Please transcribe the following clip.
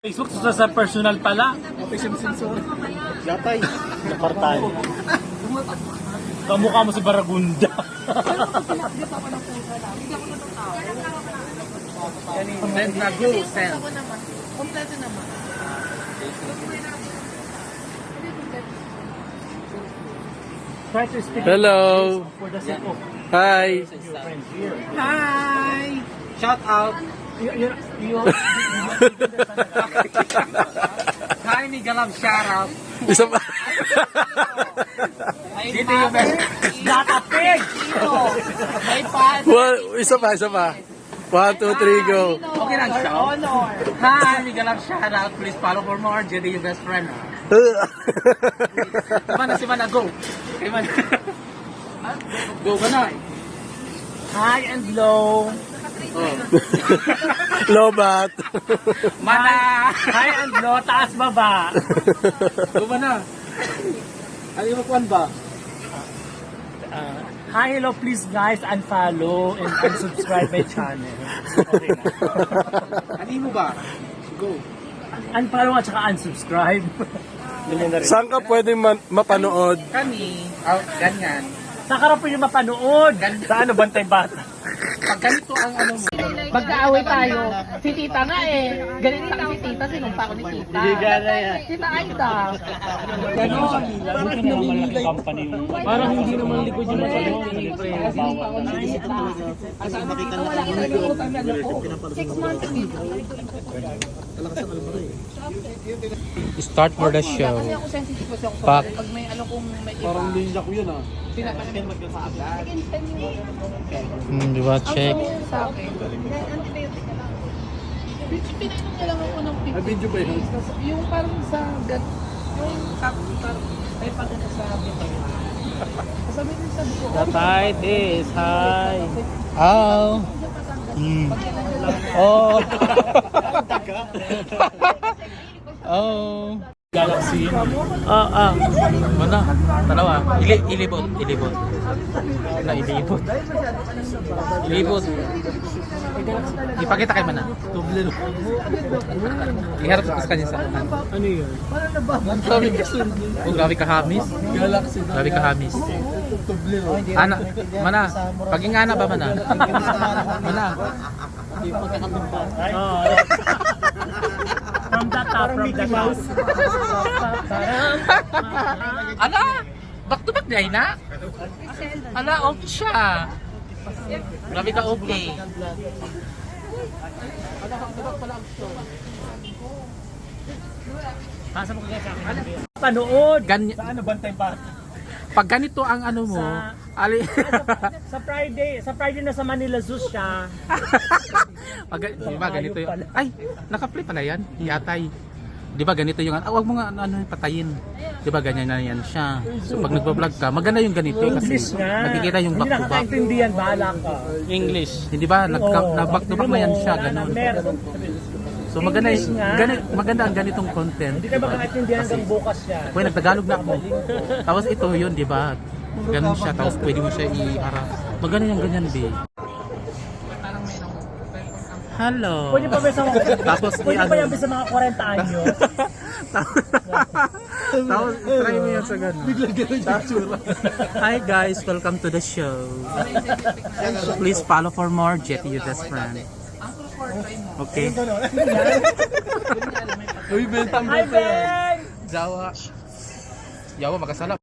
Facebook sa, sa personal pala. Yatay. Napartay. Kamukha mo si Baragunda. Send na go, send. Kompleto naman. Try to speak Hello. for the sake of Hi. your friends here. Hi! Shout out! You, you, Hi, Migalab shout out! Isa pa. Dito yung best. not a pig! May. One, isa pa, isa pa. One, two, three, go. Okay lang siya. Honor. Hi, Migalab shout out. Please follow for more. Jedi yung best friend. Si Mana, si Mana, go! Kay Mana. Go ka na. High and low. Lobat. Mana! High and low, taas baba. Go ba na? Ano yung kuwan ba? Uh, hi, hello, please guys, unfollow and unsubscribe my channel. Okay na. Ano mo ba? Go. Unfollow at saka unsubscribe. Saan ka pwede man- mapanood? Kami, oh, ganyan. Ka rin pwede mapanood? Gan- Sa ano, Bantay Bata? Pag ganito ang ano mo, Magkaaway tayo. Si tita nga eh. Galit lang si tita. Sinumpa ko ni tita. Tita Aida. Ganon. Buti naman malaki company. Parang hindi naman likod yung masayo. Wala ka nalulutan na ako. Six months dito. Start for the show. Kasi ako sensitive kasi ako sa Pak. pag may ano kung may iba. parang linja ko yun ah. Sa agad. Hmm, di ba? Check. Sa akin. Antibiotic na lang. Pinainom na lang ako ng Ay, 50 video ba yun? days. Yung parang sa gat, yung kap, parang may pag ano sa vitamin. Sabi niya sabi ko, Tatay, this, hi. Oh. Hmm. Oh. oh. Galaxy. Ah, ah. Mana? Dalawa. Ili ilibot, ilibot. Na ilibot. Ilibot. Ipakita kay mana. Tuble. Iharap sa kanya sa. Ano yun? Grabe ka Oh, grabe ka hamis. Galaxy Grabe ka hamis. Ana, mana? Paging ana ba mana? Mana? Oo. From the top, from the top. Ana? Back to back day na? Ala, okay siya. Grabe ka okay. Pasa mo kaya sa akin. Panood. Ganyan, Sa ano, Bantay Bata? pag ganito ang ano mo, Sa- ali, Sa Friday, sa Friday na sa Manila Zoo siya. pag, di ba ganito yung, ay, naka-play pala yan, yatay. Di ba ganito yung, ah, wag mo nga ano, ano, patayin. Di ba ganyan na yan siya. So pag nagbablog ka, maganda yung ganito kasi English nga. nakikita yung back Hindi to back. nakakaintindihan, bahala ka. English. Hindi ba, nag, Oo. na back to back na yan siya, Wala na, ganun. Meron. So maganda, English nga. gani, maganda ang ganitong content. Hindi ka makakaintindihan hanggang bukas siya. Kung nagtagalog na ako. Tapos ito yun, di ba? Ganun siya. Tapos pwede mo siya i-harap. Maganda yung ganyan, be. Hello. Pwede pa ba sa mga, Tapos pwede pa ano- yan sa mga 40 anyos? Tapos try mo yan sa ganun. Biglang ganun yung tsura. Hi guys, welcome to the show. Please follow for more Jetty You Best Friend. Okay. Uy, bentang Hi, Ben! Jawa. Jawa, makasalap.